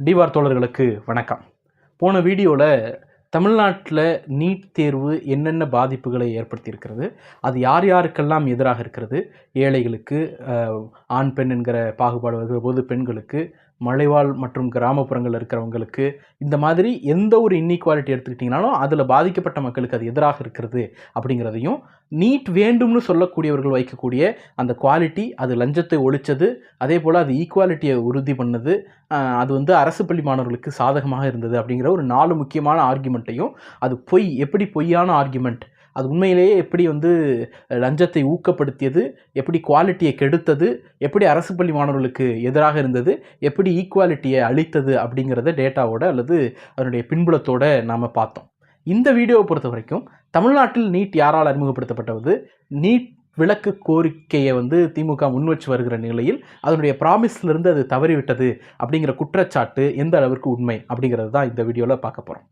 டிவார் தோழர்களுக்கு வணக்கம். போன வீடியோவில் தமிழ்நாட்டில் நீட் தேர்வு என்னென்ன பாதிப்புகளை ஏற்படுத்தியிருக்கிறது அது யார் யாருக்கெல்லாம் எதிராக இருக்கிறது ஏழைகளுக்கு ஆண் பெண் என்கிற பாகுபாடு வருகிற போது பெண்களுக்கு மலைவாழ் மற்றும் கிராமப்புறங்களில் இருக்கிறவங்களுக்கு இந்த மாதிரி எந்த ஒரு இன்இக்வாலிட்டி எடுத்துக்கிட்டிங்கனாலும் அதில் பாதிக்கப்பட்ட மக்களுக்கு அது எதிராக இருக்கிறது அப்படிங்கிறதையும் நீட் வேண்டும்னு சொல்லக்கூடியவர்கள் வைக்கக்கூடிய அந்த குவாலிட்டி அது லஞ்சத்தை ஒழிச்சது அதே போல் அது ஈக்குவாலிட்டியை உறுதி பண்ணது அது வந்து அரசு பள்ளி மாணவர்களுக்கு சாதகமாக இருந்தது அப்படிங்கிற ஒரு நாலு முக்கியமான ஆர்குமெண்ட்டையும் அது பொய் எப்படி பொய்யான ஆர்குமெண்ட் அது உண்மையிலேயே எப்படி வந்து லஞ்சத்தை ஊக்கப்படுத்தியது எப்படி குவாலிட்டியை கெடுத்தது எப்படி அரசு பள்ளி மாணவர்களுக்கு எதிராக இருந்தது எப்படி ஈக்குவாலிட்டியை அளித்தது அப்படிங்கிறத டேட்டாவோட அல்லது அதனுடைய பின்புலத்தோட நாம் பார்த்தோம். இந்த வீடியோவை பொறுத்த வரைக்கும் தமிழ்நாட்டில் நீட் யாரால் அறிமுகப்படுத்தப்பட்டது? நீட் விளக்கு கோரிக்கையை வந்து திமுக முன்வச்சு வருகிற நிலையில் அதனுடைய ப்ராமிஸ்லேருந்து அது தவறிவிட்டது அப்படிங்கிற குற்றச்சாட்டு எந்த அளவிற்கு உண்மை அப்படிங்கிறது தான் இந்த வீடியோவில் பார்க்க போகிறோம்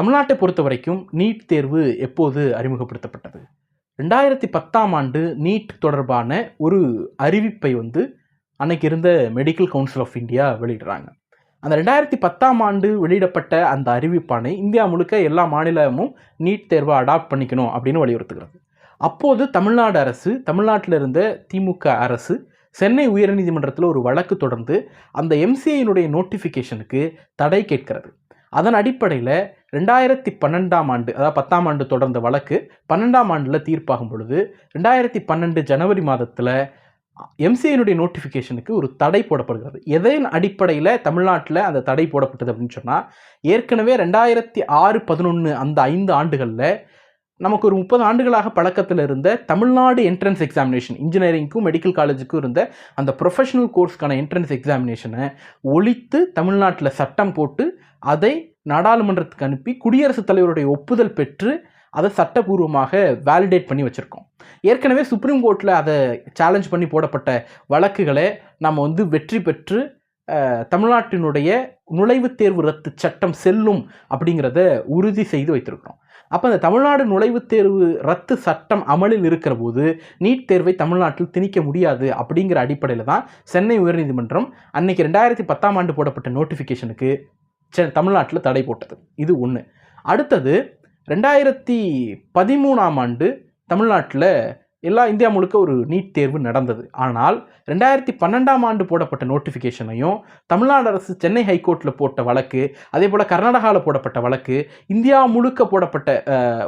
தமிழ்நாட்டை பொறுத்த வரைக்கும் நீட் தேர்வு எப்போது அறிமுகப்படுத்தப்பட்டது? ரெண்டாயிரத்தி பத்தாம் ஆண்டு நீட் தொடர்பான ஒரு அறிவிப்பை வந்து அன்னைக்கு இருந்த மெடிக்கல் கவுன்சில் ஆஃப் இந்தியா வெளியிடுறாங்க. அந்த ரெண்டாயிரத்தி பத்தாம் ஆண்டு வெளியிடப்பட்ட அந்த அறிவிப்பானை இந்தியா முழுக்க எல்லா மாநிலமும் நீட் தேர்வை அடாப்ட் பண்ணிக்கணும் அப்படின்னு வலியுறுத்துகிறது. அப்போது தமிழ்நாடு அரசு தமிழ்நாட்டில் இருந்த திமுக அரசு சென்னை உயர்நீதிமன்றத்தில் ஒரு வழக்கு தொடர்ந்து அந்த எம்சிஐனுடைய நோட்டிஃபிகேஷனுக்கு தடை கேட்கிறது. அதன் அடிப்படையில் ரெண்டாயிரத்தி பன்னெண்டாம் ஆண்டு அதாவது பத்தாம் ஆண்டு தொடர்ந்த வழக்கு பன்னெண்டாம் ஆண்டில் தீர்ப்பாகும் பொழுது ரெண்டாயிரத்தி பன்னெண்டு ஜனவரி மாதத்தில் எம்சிஐனுடைய நோட்டிஃபிகேஷனுக்கு ஒரு தடை போடப்படுகிறது. எதன் அடிப்படையில் தமிழ்நாட்டில் அந்த தடை போடப்பட்டது அப்படின்னு சொன்னால் ஏற்கனவே ரெண்டாயிரத்தி ஆறு பதினொன்று அந்த ஐந்து ஆண்டுகளில் நமக்கு ஒரு முப்பது ஆண்டுகளாக பழக்கத்தில் இருந்த தமிழ்நாடு என்ட்ரன்ஸ் எக்ஸாமினேஷன் இன்ஜினியரிங்க்கும் மெடிக்கல் காலேஜுக்கும் இருந்த அந்த ப்ரொஃபஷனல் கோர்ஸ்க்கான என்ட்ரன்ஸ் எக்ஸாமினேஷனை ஒழித்து தமிழ்நாட்டில் சட்டம் போட்டு அதை நாடாளுமன்றத்துக்கு அனுப்பி குடியரசுத் தலைவருடைய ஒப்புதல் பெற்று அதை சட்டபூர்வமாக வேலிடேட் பண்ணி வச்சுருக்கோம். ஏற்கனவே சுப்ரீம் கோர்ட்டில் அதை சேலஞ்ச் பண்ணி போடப்பட்ட வழக்குகளை நம்ம வந்து வெற்றி பெற்று தமிழ்நாட்டினுடைய நுழைவுத் தேர்வு ரத்து சட்டம் செல்லும் அப்படிங்கிறத உறுதி செய்து வைத்திருக்கிறோம். அப்போ அந்த தமிழ்நாடு நுழைவுத் தேர்வு ரத்து சட்டம் அமலில் இருக்கிற போது நீட் தேர்வை தமிழ்நாட்டில் திணிக்க முடியாது அப்படிங்கிற அடிப்படையில் தான் சென்னை உயர்நீதிமன்றம் அன்னைக்கு ரெண்டாயிரத்தி பத்தாம் ஆண்டு போடப்பட்ட நோட்டிஃபிகேஷனுக்கு தமிழ்நாட்டில் தடை போட்டது. இது ஒன்று அடுத்தது ரெண்டாயிரத்தி பதிமூணாம் ஆண்டு தமிழ்நாட்டில் எல்லா இந்தியா முழுக்க ஒரு நீட் தேர்வு நடந்தது. ஆனால் ரெண்டாயிரத்தி பன்னெண்டாம் ஆண்டு போடப்பட்ட நோட்டிஃபிகேஷனையும் தமிழ்நாடு அரசு சென்னை ஹைகோர்ட்டில் போட்ட வழக்கு அதே போல் கர்நாடகாவில் போடப்பட்ட வழக்கு இந்தியா முழுக்க போடப்பட்ட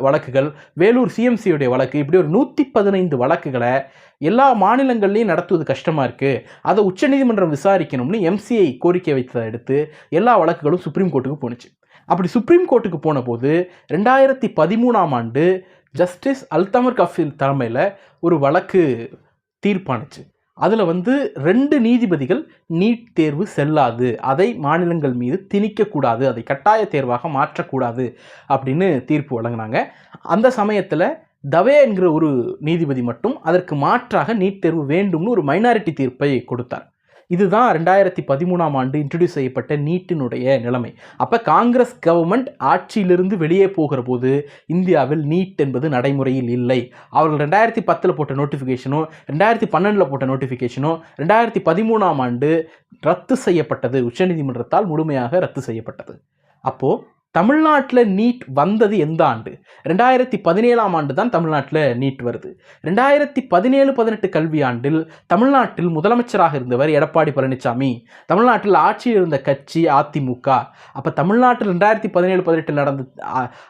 வழக்குகள் வேலூர் சிஎம்சியுடைய வழக்கு இப்படி ஒரு நூற்றி பதினைந்து வழக்குகளை எல்லா மாநிலங்கள்லையும் நடத்துவது கஷ்டமாக இருக்குது அதை உச்சநீதிமன்றம் விசாரிக்கணும்னு எம்சிஐ கோரிக்கை வைத்ததை அடுத்து எல்லா வழக்குகளும் சுப்ரீம் கோர்ட்டுக்கு போணுச்சு. அப்படி சுப்ரீம் கோர்ட்டுக்கு போன போது ரெண்டாயிரத்தி பதிமூணாம் ஆண்டு ஜஸ்டிஸ் அல்தமர் கஃபீல் தலைமையில் ஒரு வழக்கு தீர்ப்பானுச்சு. அதில் வந்து ரெண்டு நீதிபதிகள் நீட் தேர்வு செல்லாது அதை மாநிலங்கள் மீது திணிக்கக்கூடாது அதை கட்டாய தேர்வாக மாற்றக்கூடாது அப்படின்னு தீர்ப்பு வழங்கினாங்க. அந்த சமயத்தில் தவே என்கிற ஒரு நீதிபதி மட்டும் அதற்கு மாற்றாக நீட் தேர்வு வேண்டும்னு ஒரு மைனாரிட்டி தீர்ப்பை கொடுத்தார். இதுதான் ரெண்டாயிரத்தி பதிமூணாம் ஆண்டு இன்ட்ரடியூஸ் செய்யப்பட்ட நீட்டினுடைய நிலைமை. அப்போ காங்கிரஸ் கவர்மெண்ட் ஆட்சியிலிருந்து வெளியே போகிற போது இந்தியாவில் நீட் என்பது நடைமுறையில் இல்லை. அவர்கள் ரெண்டாயிரத்தி பத்தில் போட்ட நோட்டிஃபிகேஷனும் ரெண்டாயிரத்தி பன்னெண்டில் போட்ட நோட்டிஃபிகேஷனும் ரெண்டாயிரத்தி பதிமூணாம் ஆண்டு ரத்து செய்யப்பட்டது. உச்சநீதிமன்றத்தால் முழுமையாக ரத்து செய்யப்பட்டது. அப்போது தமிழ்நாட்டில் நீட் வந்தது எந்த ஆண்டு? ரெண்டாயிரத்தி பதினேழாம் ஆண்டு தான் தமிழ்நாட்டில் நீட் வருது. ரெண்டாயிரத்தி பதினேழு பதினெட்டு கல்வியாண்டில் தமிழ்நாட்டில் முதலமைச்சராக இருந்தவர் எடப்பாடி பழனிசாமி தமிழ்நாட்டில் ஆட்சியில் இருந்த கட்சி அதிமுக. அப்போ தமிழ்நாட்டில் ரெண்டாயிரத்தி பதினேழு பதினெட்டில் நடந்த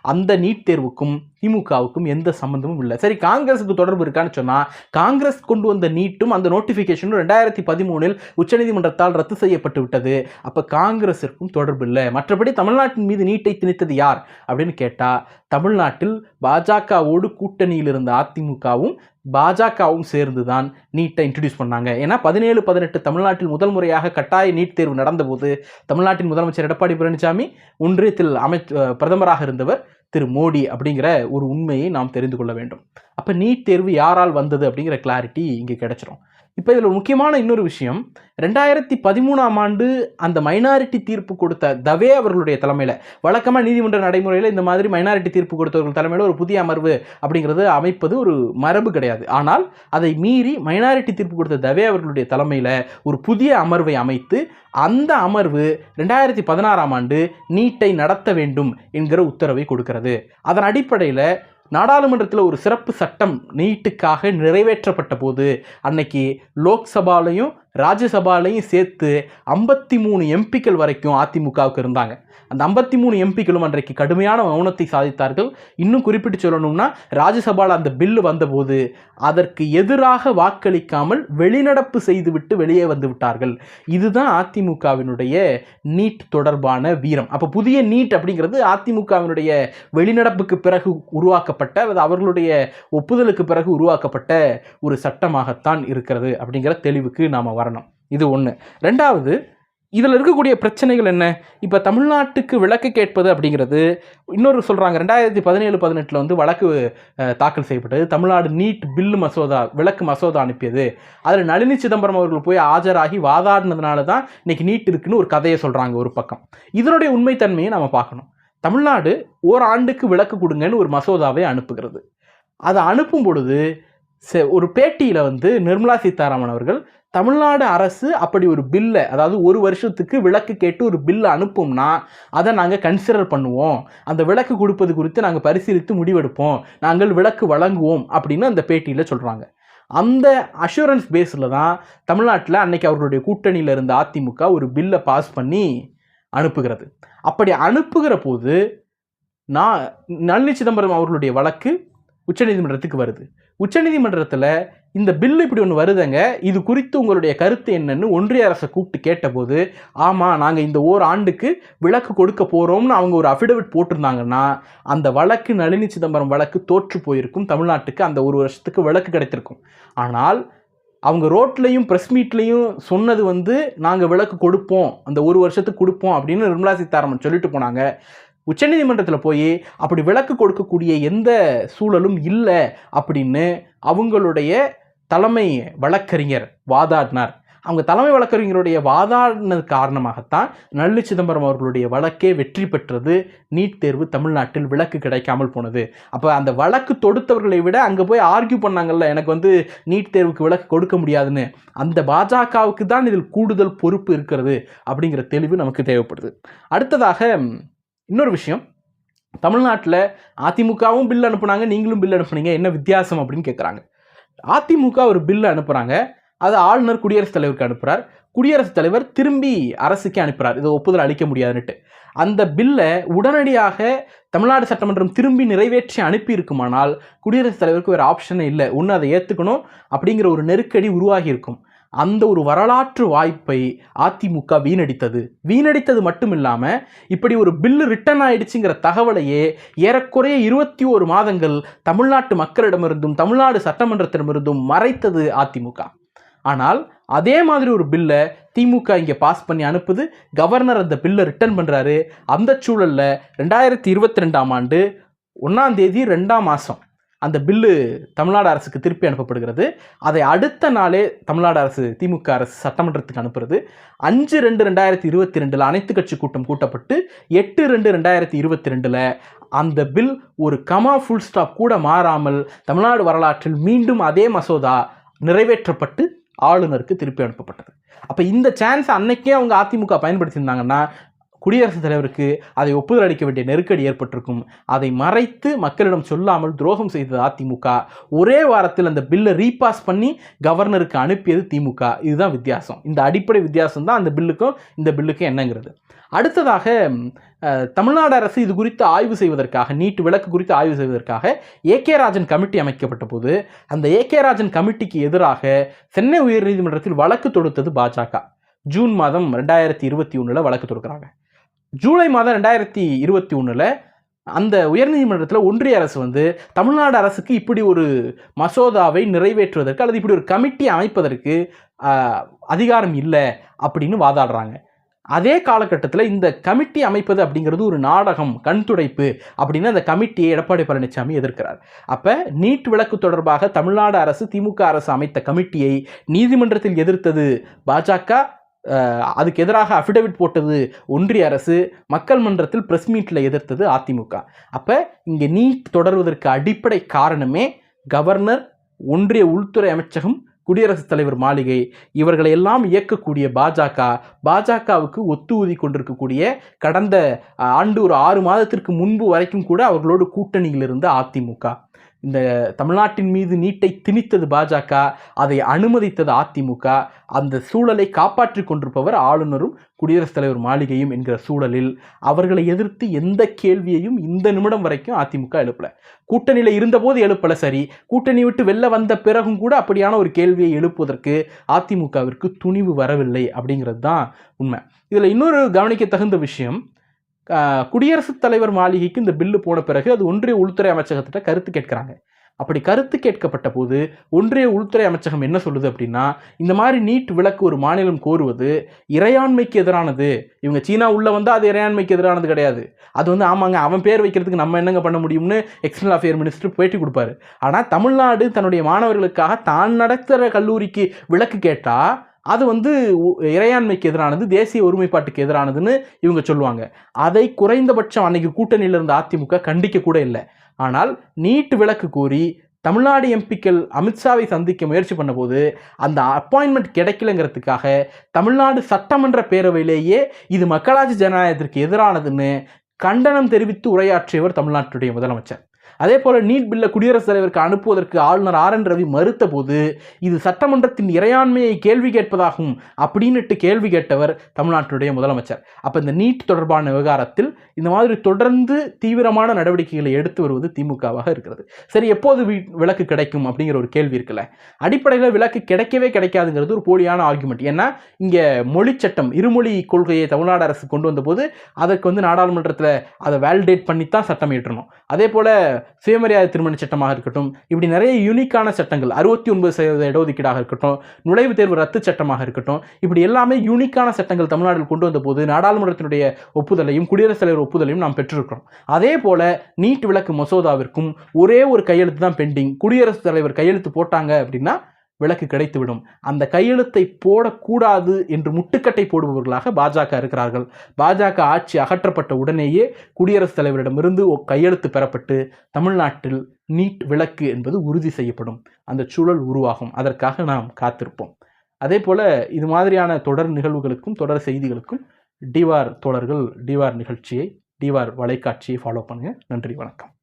அந்த நீட் தேர்வுக்கும் திமுகவுக்கும் எந்த சம்மந்தமும் இல்லை. சரி காங்கிரஸுக்கு தொடர்பு இருக்கான்னு சொன்னால் காங்கிரஸ் கொண்டு வந்த நீட்டும் அந்த நோட்டிஃபிகேஷனும் ரெண்டாயிரத்தி பதிமூணில் உச்சநீதிமன்றத்தால் ரத்து செய்யப்பட்டு விட்டது. அப்போ காங்கிரஸிற்கும் தொடர்பு இல்லை. மற்றபடி தமிழ்நாட்டின் மீது நீட்டை திணித்தது யார் அப்படின்னு கேட்டால் தமிழ்நாட்டில் பாஜகவோடு கூட்டணியில் இருந்த அதிமுகவும் பாஜகவும் சேர்ந்து தான் நீட்டை இன்ட்ரடியூஸ் பண்ணாங்க. ஏன்னா பதினேழு பதினெட்டு தமிழ்நாட்டில் முதல் முறையாக கட்டாய நீட் தேர்வு நடந்தபோது தமிழ்நாட்டின் முதலமைச்சர் எடப்பாடி பழனிசாமி ஒன்றியத்தில் அமைச்ச பிரதமராக இருந்தவர் திரு மோடி அப்படிங்கிற ஒரு உண்மையை நாம் தெரிந்து கொள்ள வேண்டும். அப்போ நீட் தேர்வு யாரால் வந்தது அப்படிங்கிற கிளாரிட்டி இங்கே கிடச்சிரும். இப்போ இதில் முக்கியமான இன்னொரு விஷயம். ரெண்டாயிரத்தி பதிமூணாம் ஆண்டு அந்த மைனாரிட்டி தீர்ப்பு கொடுத்த தவே அவர்களுடைய தலைமையில் வழக்கமாக நீதிமன்ற நடைமுறையில் இந்த மாதிரி மைனாரிட்டி தீர்ப்பு கொடுத்தவர்கள் தலைமையில் ஒரு புதிய அமர்வு அப்படிங்கிறது அமைப்பது ஒரு மரபு கிடையாது. ஆனால் அதை மீறி மைனாரிட்டி தீர்ப்பு கொடுத்த தவே அவர்களுடைய தலைமையில் ஒரு புதிய அமர்வை அமைத்து அந்த அமர்வு ரெண்டாயிரத்தி பதினாறாம் ஆண்டு நீட்டை நடத்த வேண்டும் என்கிற உத்தரவை கொடுக்கிறது. அதன் அடிப்படையில் நாடாளுமன்றத்தில் ஒரு சிறப்பு சட்டம் நீட்டுக்காக நிறைவேற்றப்பட்ட போது அன்னைக்கு லோக்சபாலையும் ராஜ்யசபாலையும் சேர்த்து ஐம்பத்தி மூணு எம்பிக்கள் வரைக்கும் அதிமுகவுக்கு இருந்தாங்க. அந்த ஐம்பத்தி மூணு எம்பிக்களும் அன்றைக்கு கடுமையான மௌனத்தை சாதித்தார்கள். இன்னும் குறிப்பிட்டு சொல்லணும்னா ராஜ்யசபாவில் அந்த பில்லு வந்தபோது அதற்கு எதிராக வாக்களிக்காமல் வெளிநடப்பு செய்துவிட்டு வெளியே வந்து விட்டார்கள். இதுதான் அதிமுகவினுடைய நீட் தொடர்பான வீரம். அப்போ புதிய நீட் அப்படிங்கிறது அதிமுகவினுடைய வெளிநடப்புக்கு பிறகு உருவாக்கப்பட்ட அல்லது அவர்களுடைய ஒப்புதலுக்கு பிறகு உருவாக்கப்பட்ட ஒரு சட்டமாகத்தான் இருக்கிறது அப்படிங்கிற தெளிவுக்கு நாம் காரணம். இது ஒன்று ரெண்டாவது இதில் இருக்கக்கூடிய பிரச்சனைகள் என்ன? இப்போ தமிழ்நாட்டுக்கு விளக்கு கேட்பது அப்படிங்கிறது இன்னொரு சொல்கிறாங்க ரெண்டாயிரத்தி பதினேழு பதினெட்டில் வந்து வழக்கு தாக்கல் செய்யப்பட்டது. தமிழ்நாடு நீட் பில்லு மசோதா விளக்கு மசோதா அனுப்பியது. அதில் நளினி சிதம்பரம் அவர்கள் போய் ஆஜராகி வாதாடினதுனால தான் இன்றைக்கி நீட் இருக்குன்னு ஒரு கதையை சொல்கிறாங்க ஒரு பக்கம். இதனுடைய உண்மைத்தன்மையை நம்ம பார்க்கணும். தமிழ்நாடு ஓராண்டுக்கு விளக்கு கொடுங்கன்னு ஒரு மசோதாவை அனுப்புகிறது. அதை அனுப்பும் பொழுது செ- ஒரு பேட்டியில் வந்து நிர்மலா சீதாராமன் அவர்கள் தமிழ்நாடு அரசு அப்படி ஒரு பில்லை அதாவது ஒரு வருஷத்துக்கு விளக்கு கேட்டு ஒரு பில்லை அனுப்பும்னா அதை நாங்கள் கன்சிடர் பண்ணுவோம். அந்த விளக்கு கொடுப்பது குறித்து நாங்கள் பரிசீலித்து முடிவெடுப்போம். நாங்கள் விளக்கு வழங்குவோம் அப்படின்னு அந்த பேட்டியில் சொல்கிறாங்க அந்த அஷூரன்ஸ் பேஸில் தான் தமிழ்நாட்டில் அன்னைக்கு அவர்களுடைய கூட்டணியில் இருந்த அதிமுக ஒரு பில்லை பாஸ் பண்ணி அனுப்புகிறது. அப்படி அனுப்புகிற போது நான் நளினி சிதம்பரம் அவர்களுடைய வழக்கு உச்சநீதிமன்றத்துக்கு வருது. உச்சநீதிமன்றத்தில் இந்த பில்லு இப்படி ஒன்று வருதுங்க. இது குறித்து உங்களுடைய கருத்து என்னன்னு ஒன்றிய அரசை கூப்பிட்டு கேட்டபோது ஆமாம் நாங்கள் இந்த ஓர் ஆண்டுக்கு விளக்கு கொடுக்க போகிறோம்னு அவங்க ஒரு அஃபிடவிட் போட்டிருந்தாங்கன்னா அந்த வழக்கு நளினி சிதம்பரம் வழக்கு தோற்று போயிருக்கும். தமிழ்நாட்டுக்கு அந்த ஒரு வருஷத்துக்கு விளக்கு கிடைத்திருக்கும். ஆனால் அவங்க ரோட்லையும் ப்ரெஸ் மீட்லேயும் சொன்னது வந்து நாங்கள் விளக்கு கொடுப்போம் அந்த ஒரு வருஷத்துக்கு கொடுப்போம் அப்படின்னு நிர்மலா சீதாராமன் சொல்லிட்டு போனாங்க. உச்சநீதிமன்றத்தில் போய் அப்படி விளக்கு கொடுக்கக்கூடிய எந்த சூழலும் இல்லை அப்படின்னு அவங்களுடைய தலைமை வழக்கறிஞர் வாதாடினார். அவங்க தலைமை வழக்கறிஞருடைய வாதாடினது காரணமாகத்தான் நல்லு சிதம்பரம் அவர்களுடைய வழக்கே வெற்றி பெற்றது. நீட் தேர்வு தமிழ்நாட்டில் விலக்கு கிடைக்காமல் போனது. அப்போ அந்த வழக்கு தொடுத்தவர்களை விட அங்கே போய் ஆர்கியூ பண்ணாங்கல்ல எனக்கு வந்து நீட் தேர்வுக்கு விலக்கு கொடுக்க முடியாதுன்னு. அந்த பாஜகவுக்கு தான் இதில் கூடுதல் பொறுப்பு இருக்கிறது அப்படிங்கிற தெளிவு நமக்கு தேவைப்படுது. அடுத்ததாக இன்னொரு விஷயம் தமிழ்நாட்டில் அதிமுகவும் பில் அனுப்புனாங்க நீங்களும் பில் அனுப்புனீங்க என்ன வித்தியாசம் அப்படின்னு கேட்குறாங்க அதிமுக ஒரு பில் அனுப்புகிறாங்க அது ஆளுநர் குடியரசுத் தலைவருக்கு அனுப்புகிறார் குடியரசுத் தலைவர் திரும்பி அரசுக்கே அனுப்புகிறார் இதை ஒப்புதல் அளிக்க முடியாதுன்னுட்டு. அந்த பில்லை உடனடியாக தமிழ்நாடு சட்டமன்றம் திரும்பி நிறைவேற்றி அனுப்பி இருக்குமானால் குடியரசுத் தலைவருக்கு வேறு ஆப்ஷனே இல்லை. ஒன்று அதை ஏற்றுக்கணும் அப்படிங்கிற ஒரு நெருக்கடி உருவாகி இருக்கும். அந்த ஒரு வரலாற்று வாய்ப்பை அதிமுக வீணடித்தது. வீணடித்தது மட்டும் இல்லாமல் இப்படி ஒரு பில்லு ரிட்டர்ன் ஆயிடுச்சுங்கிற தகவலையே ஏறக்குறைய இருபத்தி ஓரு மாதங்கள் தமிழ்நாட்டு மக்களிடமிருந்தும் தமிழ்நாடு சட்டமன்றத்திடமிருந்தும் மறைத்தது அதிமுக. ஆனால் அதே மாதிரி ஒரு பில்லை திமுக இங்கே பாஸ் பண்ணி அனுப்புது. கவர்னர் அந்த பில்லை ரிட்டர்ன் பண்ணுறாரு அந்த சூழலில் ரெண்டாயிரத்தி இருபத்தி ரெண்டாம் ஆண்டு ஒன்றாம் தேதி ரெண்டாம் மாதம் அந்த பில்லு தமிழ்நாடு அரசுக்கு திருப்பி அனுப்பப்படுகிறது. அதை அடுத்த நாளே தமிழ்நாடு அரசு திமுக அரசு சட்டமன்றத்துக்கு அனுப்புறது. அஞ்சு ரெண்டு ரெண்டாயிரத்தி இருபத்தி ரெண்டில் அனைத்து கட்சி கூட்டம் கூட்டப்பட்டு எட்டு ரெண்டு ரெண்டாயிரத்தி இருபத்தி ரெண்டில் அந்த பில் ஒரு கமா ஃபுல் ஸ்டாப் கூட மாறாமல் தமிழ்நாடு வரலாற்றில் மீண்டும் அதே மசோதா நிறைவேற்றப்பட்டு ஆளுநருக்கு திருப்பி அனுப்பப்பட்டது. அப்போ இந்த சான்ஸ் அன்னைக்கே அவங்க அதிமுக பயன்படுத்தியிருந்தாங்கன்னா குடியரசுத் தலைவருக்கு அதை ஒப்புதல் அளிக்க வேண்டிய நெருக்கடி ஏற்பட்டிருக்கும். அதை மறைத்து மக்களிடம் சொல்லாமல் துரோகம் செய்தது அதிமுக ஒரே வாரத்தில் அந்த பில்லை ரீபாஸ் பண்ணி கவர்னருக்கு அனுப்பியது திமுக. இதுதான் வித்தியாசம். இந்த அடிப்படை வித்தியாசம் தான் அந்த பில்லுக்கும் இந்த பில்லுக்கும் என்னங்கிறது. அடுத்ததாக தமிழ்நாடு அரசு இது குறித்து ஆய்வு செய்வதற்காக நீட் விளக்கு குறித்து ஆய்வு செய்வதற்காக ஏகே ராஜன் கமிட்டி அமைக்கப்பட்ட போது அந்த ஏகே ராஜன் கமிட்டிக்கு எதிராக சென்னை உயர்நீதிமன்றத்தில் வழக்கு தொடுத்தது பாஜக ஜூன் மாதம் ரெண்டாயிரத்தி இருபத்தி ஒன்றில் வழக்கு தொடுக்கிறாங்க. ஜூலை மாதம் ரெண்டாயிரத்தி இருபத்தி ஒன்றில் அந்த உயர்நீதிமன்றத்தில் ஒன்றிய அரசு வந்து தமிழ்நாடு அரசுக்கு இப்படி ஒரு மசோதாவை நிறைவேற்றுவதற்கு அல்லது இப்படி ஒரு கமிட்டி அமைப்பதற்கு அதிகாரம் இல்லை அப்படின்னு வாதாடுறாங்க. அதே காலகட்டத்தில் இந்த கமிட்டி அமைப்பது அப்படிங்கிறது ஒரு நாடகம் கண் துடைப்பு அப்படின்னு அந்த கமிட்டியை எடப்பாடி பழனிசாமி எதிர்க்கிறார். அப்போ நீட் விளக்கு தொடர்பாக தமிழ்நாடு அரசு திமுக அரசு அமைத்த கமிட்டியை நீதிமன்றத்தில் எதிர்த்தது பாஜக அதுக்கு எதிராக அஃபிடவிட் போட்டது ஒன்றிய அரசு மக்கள் மன்றத்தில் பிரஸ் மீட்டில் எதிர்த்தது அதிமுக. அப்போ இங்கே நீட் தொடர்வதற்கு அடிப்படை காரணமே கவர்னர் ஒன்றிய உள்துறை அமைச்சகம் குடியரசுத் தலைவர் மாளிகை. இவர்களை எல்லாம் இயக்கக்கூடிய பாஜக பாஜகவுக்கு ஒத்து ஊதி கொண்டிருக்கக்கூடிய கடந்த ஆண்டு ஒரு ஆறு மாதத்திற்கு முன்பு வரைக்கும் கூட அவர்களோடு கூட்டணியில் இருந்த அதிமுக. இந்த தமிழ்நாட்டின் மீது நீட்டை திணித்தது பாஜக அதை அனுமதித்தது அதிமுக. அந்த சூழலை காப்பாற்றி கொண்டிருப்பவர் ஆளுநரும் குடியரசுத் தலைவர் மாளிகையும் என்கிற சூழலில் அவர்களை எதிர்த்து எந்த கேள்வியையும் இந்த நிமிடம் வரைக்கும் அதிமுக எழுப்பலை. கூட்டணியில் இருந்தபோது எழுப்பல சரி. கூட்டணி விட்டு வெளில வந்த பிறகும் கூட அப்படியான ஒரு கேள்வியை எழுப்புவதற்கு அதிமுகவிற்கு துணிவு வரவில்லை அப்படிங்கிறது தான் உண்மை. இதில் இன்னொரு கவனிக்க தகுந்த விஷயம் குடியரசுத் தலைவர் மாளிகைக்கு இந்த பில்லு போன பிறகு அது ஒன்றிய உள்துறை அமைச்சகத்திட்ட கருத்து கேட்குறாங்க. அப்படி கருத்து கேட்கப்பட்ட போது ஒன்றிய உள்துறை அமைச்சகம் என்ன சொல்லுது அப்படின்னா இந்த மாதிரி நீட் விளக்கு ஒரு மாநிலம் கோருவது இறையாண்மைக்கு எதிரானது. இவங்க சீனா உள்ள வந்தால் அது இறையாண்மைக்கு எதிரானது கிடையாது. அது வந்து ஆமாங்க அவன் பேர் வைக்கிறதுக்கு நம்ம என்னங்க பண்ண முடியும்னு எக்ஸ்டர்னல் அஃபேர் மினிஸ்டர் பேட்டி கொடுப்பாரு. ஆனால் தமிழ்நாடு தன்னுடைய மாணவர்களுக்காக தான் நடத்துகிற கல்லூரிக்கு விளக்கு கேட்டால் அது வந்து உ- இறையாண்மைக்கு எதிரானது தேசிய ஒருமைப்பாட்டுக்கு எதிரானதுன்னு இவங்க சொல்லுவாங்க. அதை குறைந்தபட்சம் அன்னைக்கு கூட்டணியில் இருந்த அதிமுக கண்டிக்க கூட இல்லை. ஆனால் நீட் விளக்கு கோரி தமிழ்நாடு எம்பிக்கள் அமித்ஷாவை சந்திக்க முயற்சி பண்ணபோது அந்த அப்பாயின்மெண்ட் கிடைக்கலங்கிறதுக்காக தமிழ்நாடு சட்டமன்ற பேரவையிலேயே இது மக்களாட்சி ஜனநாயகத்திற்கு எதிரானதுன்னு கண்டனம் தெரிவித்து உரையாற்றியவர் தமிழ்நாட்டுடைய முதலமைச்சர். அதே போல நீட் பில்லை குடியரசுத் தலைவருக்கு அனுப்புவதற்கு ஆளுநர் ஆர் என் ரவி மறுத்த போது இது சட்டமன்றத்தின் இறையாண்மையை கேள்வி கேட்பதாகும் அப்படின்னுட்டு கேள்வி கேட்டவர் தமிழ்நாட்டினுடைய முதலமைச்சர். அப்போ இந்த நீட் தொடர்பான விவகாரத்தில் இந்த மாதிரி தொடர்ந்து தீவிரமான நடவடிக்கைகளை எடுத்து வருவது திமுகவாக இருக்கிறது. சரி எப்போது வி- விலக்கு கிடைக்கும் அப்படிங்கிற ஒரு கேள்வி இருக்குல்ல. அடிப்படையில் விலக்கு கிடைக்கவே கிடைக்காதுங்கிறது ஒரு போலியான ஆர்குமெண்ட் ஏன்னா இங்கே மொழி சட்டம் இருமொழி கொள்கையை தமிழ்நாடு அரசு கொண்டு வந்தபோது அதற்கு வந்து நாடாளுமன்றத்தில் அதை வேலிடேட் பண்ணித்தான் சட்டம் ஏற்றணும் அதே போல் சுயமரியாதை திருமண சட்டமாக இருக்கட்டும் இப்படி நிறைய யூனிக்கான சட்டங்கள் அறுபத்தி ஒன்பது சதவீத இடஒதுக்கீடாக இருக்கட்டும் நுழைவுத் தேர்வு ரத்து சட்டமாக இருக்கட்டும் இப்படி எல்லாமே யூனிக்கான சட்டங்கள் தமிழ்நாட்டில் கொண்டு வந்த போது நாடாளுமன்றத்தினுடைய ஒப்புதலையும் குடியரசுத் தலைவர் ஒப்புதலையும் நாம் பெற்றிருக்கிறோம். அதே போல நீட் விளக்கு மசோதாவிற்கும் ஒரே ஒரு கையெழுத்து தான் பெண்டிங் குடியரசுத் தலைவர் கையெழுத்து போட்டாங்க அப்படின்னா விளக்கு கிடைத்துவிடும். அந்த கையெழுத்தை போடக்கூடாது என்று முட்டுக்கட்டை போடுபவர்களாக பாஜக இருக்கிறார்கள். பாஜக ஆட்சி அகற்றப்பட்ட உடனேயே குடியரசுத் தலைவரிடமிருந்து கையெழுத்து பெறப்பட்டு தமிழ்நாட்டில் நீட் விளக்கு என்பது உறுதி செய்யப்படும். அந்த சூழல் உருவாகும். அதற்காக நாம் காத்திருப்போம். அதே போல் இது மாதிரியான தொடர் நிகழ்வுகளுக்கும் தொடர் செய்திகளுக்கும் டிவார் தோழர்கள் டிவார் நிகழ்ச்சியை டிவார் வலைக்காட்சியை ஃபாலோ பண்ணுங்கள் நன்றி வணக்கம்.